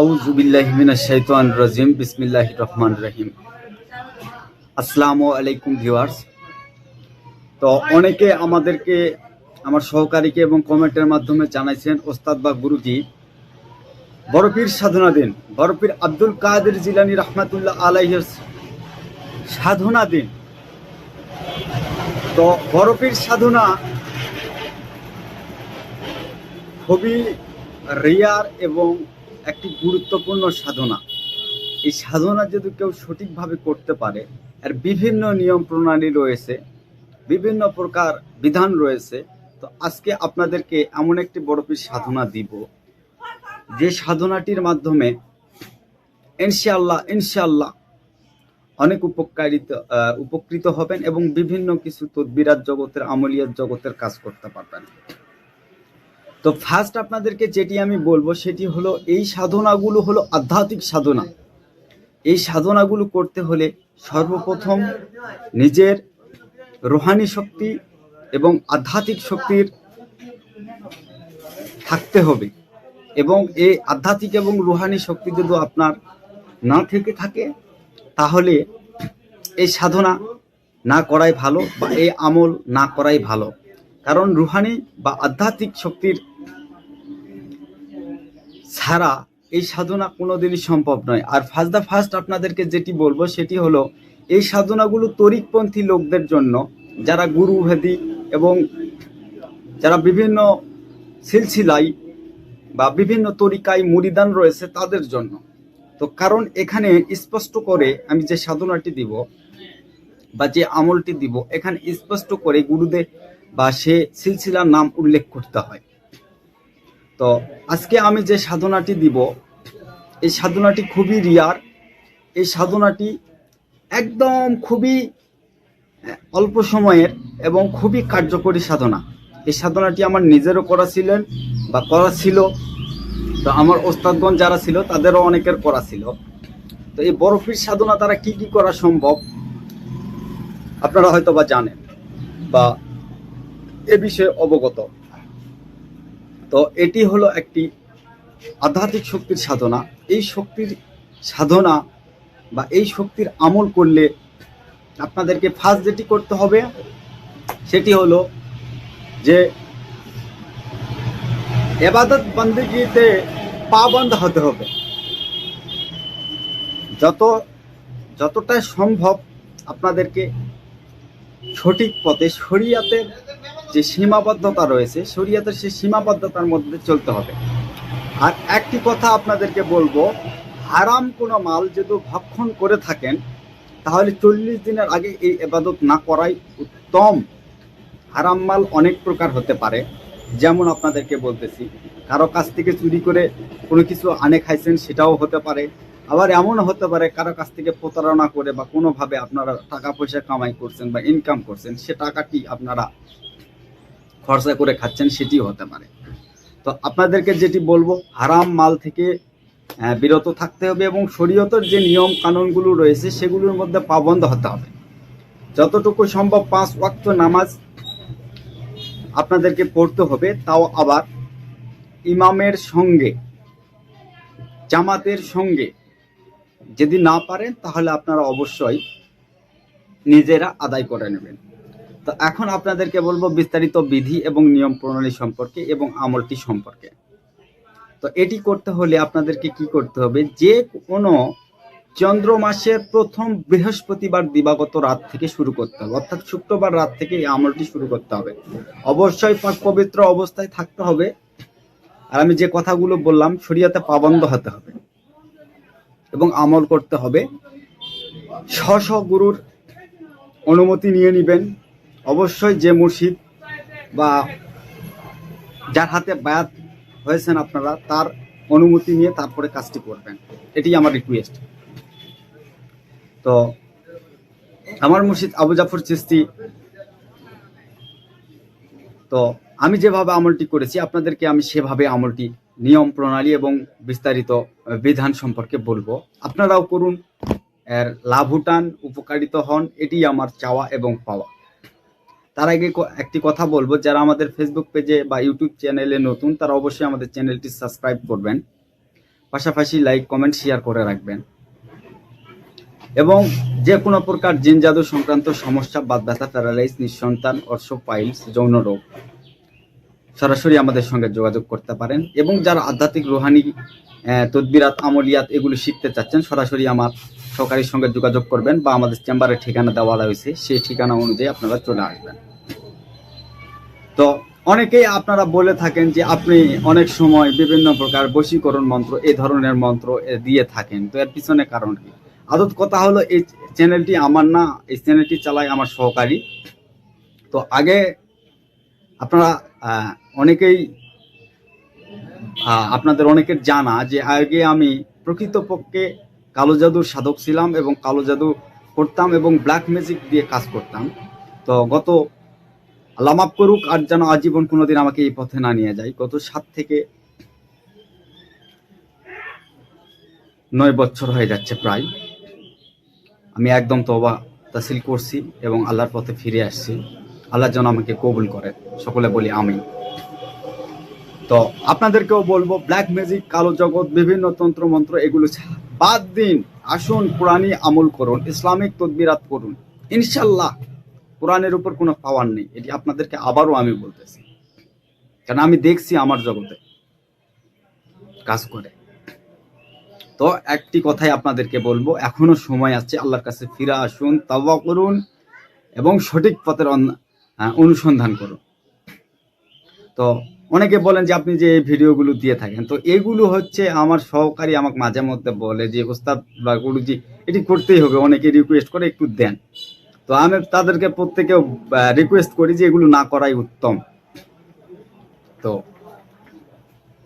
আউজুবিল্লাহিমিনা শৈতান রাজিম বিসমিল্লাহ রহমান রহিম। আসসালামু আলাইকুম ভিউয়ার্স। তো অনেকে আমাদেরকে, আমার সহকারীকে এবং কমেন্টের মাধ্যমে জানাইছেন, ওস্তাদ বা গুরুজি, বরফির সাধনা দিন। বরফির আব্দুল কাদের জিলানি রহমাতুল্লাহ আলাইহের সাধনা দিন। তো বরফির সাধনা খুবই রেয়ার এবং একটি গুরুত্বপূর্ণ সাধনা। এই সাধনা যদি কেউ সঠিকভাবে করতে পারে আর বিভিন্ন নিয়ম প্রণালী রয়েছে, বিভিন্ন প্রকার বিধান রয়েছে, তো আজকে আপনাদেরকে এমন একটি বড়পির সাধনা দিব, যে সাধনাটির মাধ্যমে ইনশাআল্লাহ ইনশাআল্লাহ অনেক উপকারিত উপকৃত হবেন এবং বিভিন্ন কিছু তদ্বিরাত জগতের আমলিয়াত জগতের কাজ করতে পারবেন। তো ফার্স্ট আপনাদেরকে যেটি আমি বলব, সেটি হলো এই সাধনাগুলো হলো আধ্যাত্মিক সাধনা। এই সাধনাগুলো করতে হলে সর্বপ্রথম নিজের রোহানি শক্তি এবং আধ্যাত্মিক শক্তির থাকতে হবে এবং এই আধ্যাত্মিক এবং রুহানি শক্তি যদি আপনার না থেকে থাকে, তাহলে এই সাধনা না করাই ভালো বা এই আমল না করাই ভালো। কারণ রুহানি বা আধ্যাত্মিক শক্তির ছাড়া এই সাধনা কোনোদিনই সম্ভব নয়। আর ফার্স্ট দ্য ফার্স্ট আপনাদেরকে যেটি বলব সেটি হলো, এই সাধনাগুলো তরিকপন্থী লোকদের জন্য, যারা গুরু ভেদি এবং যারা বিভিন্ন সিলসিলাই বা বিভিন্ন তরিকায় মুরিদান রয়েছে তাদের জন্য। তো কারণ এখানে স্পষ্ট করে আমি যে সাধনাটি দিব বা যে আমলটি দিব, এখানে স্পষ্ট করে গুরুদেব বা সে সিলসিলার নাম উল্লেখ করতে হয়। তো আজকে আমি যে সাধনাটি দিব, এই সাধনাটি খুবই রিয়ার এই সাধনাটি একদম খুবই অল্প সময়ের এবং খুবই কার্যকরী সাধনা। এই সাধনাটি আমার নিজেরও করা ছিলেন বা করা ছিল। তো আমার ওস্তাদগণ যারা ছিল, তাদেরও অনেকের করা ছিল। তো এই বরফির সাধনা দ্বারা কি কি করা সম্ভব, আপনারা হয়তো বা জানেন বা এ বিষয়ে অবগত। তো এটি হলো একটি আধ্যাত্মিক শক্তির সাধনা। এই শক্তির সাধনা বা এই শক্তির আমল করলে আপনাদেরকে ফার্স্ট যেটি করতে হবে, সেটি হলো যে এবাদত বন্দিগিতে পাবন্ধ হতে হবে। যত, যতটা সম্ভব আপনাদেরকে সঠিক পথে, শরিয়াতের যে সীমাবদ্ধতা রয়েছে, শরিয়াতের সেই সীমাবদ্ধতার মধ্যে চলতে হবে। আর একটি কথা আপনাদেরকে বলব, হারাম কোনো মাল যদি ভক্ষণ করে থাকেন, তাহলে চল্লিশ দিনের আগে এই এবাদত না করাই উত্তম। হারাম মাল অনেক প্রকার হতে পারে, যেমন আপনাদেরকে বলতেছি, কারও কাছ থেকে চুরি করে কোনো কিছু আনে খাইছেন সেটাও হতে পারে, আবার এমনও হতে পারে কারও কাছ থেকে প্রতারণা করে বা কোনোভাবে আপনারা টাকা পয়সা কামাই করছেন বা ইনকাম করছেন, সে টাকাটি আপনারা খরচা করে খাচ্ছেন, সেটিও হতে পারে। তো আপনাদেরকে যেটি বলব, হারাম মাল থেকে বিরত থাকতে হবে এবং শরীয়তের যে নিয়ম কানুনগুলো রয়েছে, সেগুলোর মধ্যে পাবন্ধ হতে হবে। যতটুকু সম্ভব পাঁচ ওয়াক্ত নামাজ আপনাদেরকে পড়তে হবে, তাও আবার ইমামের সঙ্গে, জামাতের সঙ্গে। যদি না পারেন, তাহলে আপনারা অবশ্যই নিজেরা আদায় করে নেবেন। তো এখন আপনাদেরকে বলব বিস্তারিত বিধি এবং নিয়ম প্রণালী সম্পর্কে এবং আমলটি সম্পর্কে। তো এটি করতে হলে আপনাদেরকে কি করতে হবে? যে কোনো চন্দ্র মাসের প্রথম বৃহস্পতিবার দিবাগত রাত থেকে শুরু করতে হবে। অর্থাৎ শুক্রবার রাত থেকে এই আমলটি শুরু করতে হবে। অবশ্যই পবিত্র অবস্থায় থাকতে হবে। আর আমি যে কথাগুলো বললাম, শরিয়াতে পাবন্ধ হতে হবে এবং আমল করতে হবে। স্ব স্ব গুরুর অনুমতি নিয়ে নেবেন। অবশ্যই যে মুর্শিদ বা যার হাতে বায়াত হয়েছেন আপনারা, তার অনুমতি নিয়ে তারপরে কাজটি করবেন। এটি আমার রিকোয়েস্ট তো আমার মুর্শিদ আবু জাফর চিস্তি তো আমি যেভাবে আমলটি করেছি, আপনাদেরকে আমি সেভাবে আমলটি নিয়ম প্রণালী এবং বিস্তারিত বিধান সম্পর্কে বলব। আপনারাও করুন, এর লাভ উঠান, উপকারিত হন এটি আমার চাওয়া এবং পাওয়া। তার আগে একটি কথা বলব, যারা আমাদের ফেসবুক পেজে বা ইউটিউব চ্যানেলে নতুন, তারা অবশ্যই আমাদের চ্যানেলটি সাবস্ক্রাইব করবেন। পাশাপাশি লাইক কমেন্ট শেয়ার করে রাখবেন। এবং যে কোনো প্রকার জিন জাদু সংক্রান্ত সমস্যা বাদ ব্যথা প্যারালাইস নিঃসন্তান অর্শ পাইলস, যৌন রোগ, সরাসরি আমাদের সঙ্গে যোগাযোগ করতে পারেন। এবং যারা আধ্যাত্মিক রুহানি তদবিরাত, আমলিয়াত এগুলো শিখতে চাচ্ছেন, সরাসরি আমার সহকারীর সঙ্গে যোগাযোগ করবেন বা আমাদের চেম্বারের ঠিকানা দেওয়া রয়েছে, সেই ঠিকানা অনুযায়ী আপনারা চলে আসবেন। তো অনেকেই আপনারা বলে থাকেন যে আপনি অনেক সময় বিভিন্ন প্রকার বশীকরণ মন্ত্র এই ধরনের মন্ত্র দিয়ে থাকেন, তো এর পিছনে কারণ কি? আদত কথা হলো, এই চ্যানেলটি আমার না, এই চ্যানেলটি চালায় আমার সহকারী। তো আগে আপনারা অনেকেই আপনাদের অনেকের জানা যে আগে আমি প্রকৃতপক্ষে কালো জাদুর সাধক ছিলাম এবং কালো জাদু করতাম এবং ব্ল্যাক ম্যাজিক দিয়ে কাজ করতাম। তো গত মাফ করুক, আর যেন আজীবন কোনোদিন আমাকে এই পথে না নিয়ে যায়। গত সাত থেকে নয় বছর হয়ে যাচ্ছে প্রায়। আমি একদম তবা তাসিল করছি এবং আল্লাহর পথে ফিরে আসছি। আল্লাহ যেন আমাকে কবুল করে। সকলে বলি আমি তো আপনাদেরকেও বলব ব্ল্যাক ম্যাজিক কালো জগৎ, বিভিন্ন তন্ত্র মন্ত্র এগুলো ছা- বাদ দিন, আসুন কোরআনই আমল করুন, ইসলামিক তদবিরাত করুন। ইনশাল্লাহ কোরআনের উপর কোনো পাওয়ার নেই। এটি আপনাদেরকে আবারও আমি বলতেছি। কারণ আমি দেখছি আমার জগতে কাজ করে। তো একটি কথাই আপনাদেরকে বলব, এখনও সময় আছে, আল্লাহর কাছে ফিরে আসুন, তাওবা করুন এবং সঠিক পথের অন- অনুসন্ধান করুন। তো অনেকে বলেন যে আপনি যে এই ভিডিওগুলো দিয়ে থাকেন, তো এগুলো হচ্ছে আমার সহকারী আমাকে মাঝে মধ্যে বলে যে, ওস্তাদ বা গুরুজি, এটি করতেই হবে। অনেকে রিকোয়েস্ট করে একটু দেন। তো আমি তাদেরকে প্রত্যেকে রিকোয়েস্ট করি যে এগুলো না করাই উত্তম। তো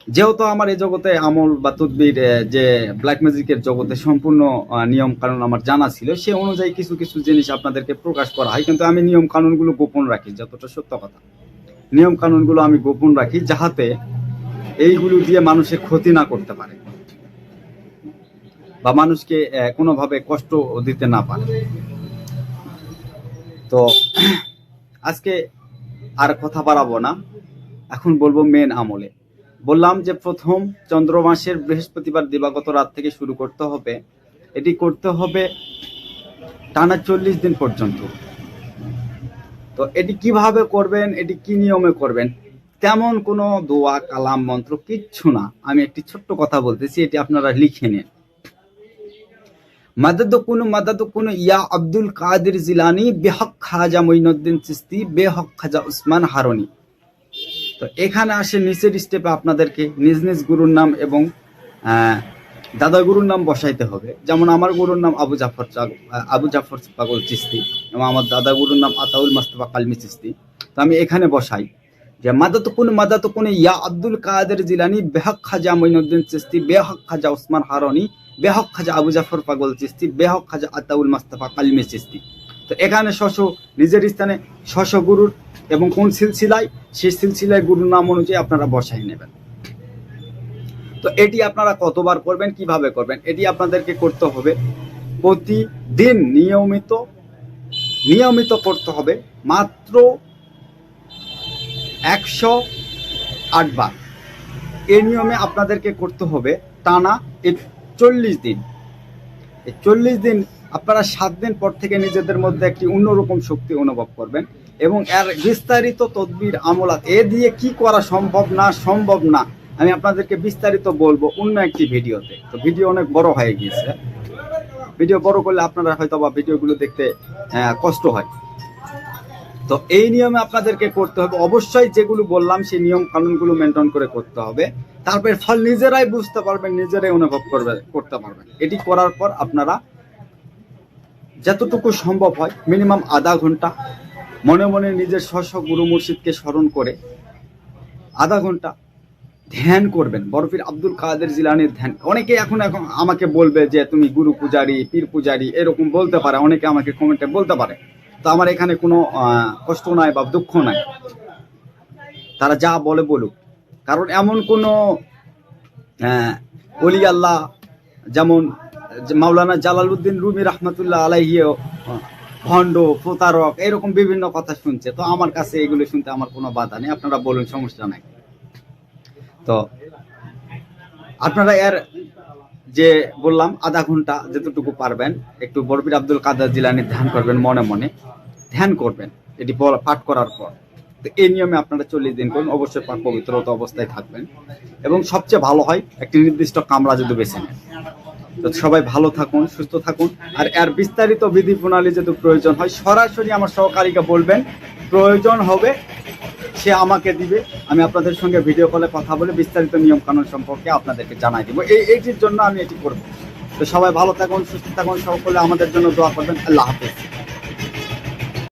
যেহেতু আমার এই জগতে আমল বা তদবির যে ব্ল্যাক ম্যাজিকের জগতে সম্পূর্ণ নিয়ম কানুন আমার জানা ছিল, সে অনুযায়ী কিছু কিছু জিনিস আপনাদেরকে প্রকাশ করা হয়। কিন্তু আমি নিয়ম কানুনগুলো গোপন রাখি, যতটা সত্য কথা। নিয়ম কানুনগুলো আমি গোপন রাখি যাহাতে এইগুলো দিয়ে মানুষের ক্ষতি না করতে পারে বা মানুষকে কোনোভাবে কষ্ট দিতে না পারে। তো আজকে আর কথা বাড়াবো না। এখন বলব মেন আমলে। বললাম যে প্রথম চন্দ্র মাসের বৃহস্পতিবার দিবাগত রাত থেকে শুরু করতে হবে। এটি করতে হবে টানা চল্লিশ দিন পর্যন্ত। তো এটি কীভাবে করবেন, এটি কি নিয়মে করবেন, তেমন কোনো দোয়া, কালাম, মন্ত্র কিচ্ছু না। আমি একটি ছোট্ট কথা বলতেছি, এটি আপনারা লিখে নিন। মদদ কুন মদদ কুন ইয়া আব্দুল কাদের জিলানি, বেহক খাজা মঈনুদ্দিন চিস্তি, বেহক খাজা উসমান হারনি। তো এখানে আসে নিচের স্টেপে আপনাদেরকে নিজ নিজ গুরুর নাম এবং দাদা গুরুর নাম বসাইতে হবে। যেমন আমার গুরুর নাম আবু জাফর আবু জাফর পাগল চিস্তি, এবং আমার দাদা গুরুর নাম আতাউল মাস্তফা কালমি চিস্তি। তো আমি এখানে বসাই যে মাদাত কুন মাদাত কুন ইয়া আব্দুল কাদের জিলানি, বেহক খাজা মঈনুদ্দিন চিস্তি, বেহক খাজা উসমান হারনি, বেহক খাজা আবু জাফর পাগল চিস্তি, বেহক খাজা আতাউল মাস্তফা কালমি চিস্তি। তো এখানে শশ, নিজের স্থানে শশ গুরুর এবং কোন সিলসিলায়, সেই সিলসিলায় গুরুর নাম অনুযায়ী আপনারা বসাই নেবেন। তো এটি আপনারা কতবার করবেন, কীভাবে করবেন, এটি আপনাদেরকে করতে হবে। প্রতিদিন নিয়মিত নিয়মিত করতে হবে, মাত্র একশো আটবার এই নিয়মে আপনাদেরকে করতে হবে টানা এই চল্লিশ দিন। এই চল্লিশ দিন আপনারা সাত দিন পর থেকে নিজেদের মধ্যে একটি অন্যরকম শক্তি অনুভব করবেন এবং এর বিস্তারিত তদবির আমলাত এ দিয়ে কি করা সম্ভব না সম্ভব না আমি আপনাদেরকে বিস্তারিত বলব অন্য একটি ভিডিওতে। তো ভিডিও অনেক বড় হয়ে গিয়েছে। ভিডিও বড় করলে আপনারা হয়তো বা ভিডিওগুলো দেখতে কষ্ট হয়। তো এই নিয়মে আপনাদেরকে করতে হবে। অবশ্যই যেগুলো বললাম, সেই নিয়ম কানুনগুলো মেনটেন করে করতে হবে। তারপর ফল নিজেরাই বুঝতে পারবেন, নিজেরাই অনুভব করবে, করতে পারবেন। এটি করার পর আপনারা যতটুকু সম্ভব হয় মিনিমাম আধা ঘণ্টা মনে মনে নিজের স্ব গুরু মুর্শিদকে স্মরণ করে আধা ঘণ্টা ধ্যান করবেন। বরফির আব্দুল কাদের জিলানির ধ্যান। অনেকে এখন এখন আমাকে বলবে যে তুমি গুরু পূজারি পীর পূজারি এরকম বলতে পারে। অনেকে আমাকে কমেন্টে বলতে পারে। তো আমার এখানে কোনো কষ্ট নাই বা দুঃখ নাই। তারা যা বলে বলুক। কারণ এমন কোনো আহ, অলি আল্লাহ যেমন মাওলানা জালালউদ্দিন রুমি রহমতুল্লাহ আলাইহিও ভণ্ড প্রতারক এরকম বিভিন্ন কথা শুনছে। তো আমার কাছে এগুলো শুনতে আমার কোনো বাধা নেই। আপনারা বলুন সমস্যা নাই। তো আপনারা এর যে বললাম আধা ঘণ্টা যতটুকু পারবেন, একটু বরবির আব্দুল কাদের জিলানি ধ্যান করবেন মনে মনে। ধ্যান করবেন, এটি পাঠ করার পর। তো এই নিয়মে আপনারা চল্লিশ দিন করুন, অবশ্যই পাক পবিত্রতা অবস্থায় থাকবেন। এবং সবচেয়ে ভালো হয়, একটি নির্দিষ্ট কামরা যদি বেছে নেন। তো সবাই ভালো থাকুন, সুস্থ থাকুন। আর এর বিস্তারিত বিধি প্রণালী যদি প্রয়োজন হয়, সরাসরি আমার সহকারীকে বলবেন, প্রয়োজন হবে সে আমাকে দিবে। আমি আপনাদের সঙ্গে ভিডিও কলে কথা বলে বিস্তারিত নিয়ম কানুন সম্পর্কে আপনাদেরকে জানাই দিব। এই, এইটির জন্য আমি এটি করব। তো সবাই ভালো থাকুন, সুস্থ থাকুন, সকলে আমাদের জন্য দোয়া করবেন। আল্লাহ হাফেজ।